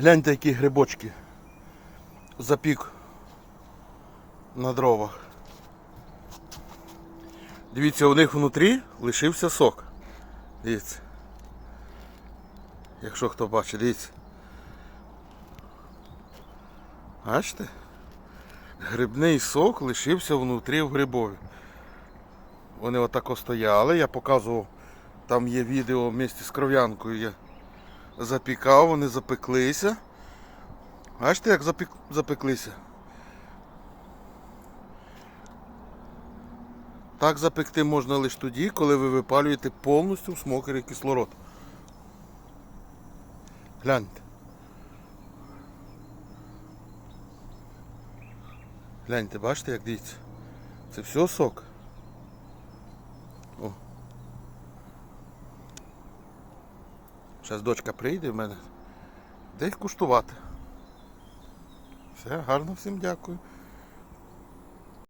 Гляньте, які грибочки. Запік на дровах. Дивіться, у них внутрі лишився сок. Дивіться. Якщо хто бачить, дивіться. Бачите? Грибний сок лишився внутрі в грибові. Вони отако стояли, я показував, там є відео в місті з кров'янкою запікав, вони запеклися. Бачите, як запік... запеклися? Так запекти можна лише тоді, коли ви випалюєте повністю в смокері кислород. Гляньте. Гляньте, бачите, як дивіться. Це все сок. Зараз дочка прийде в мене. Десь куштувати. Все, гарно всім дякую.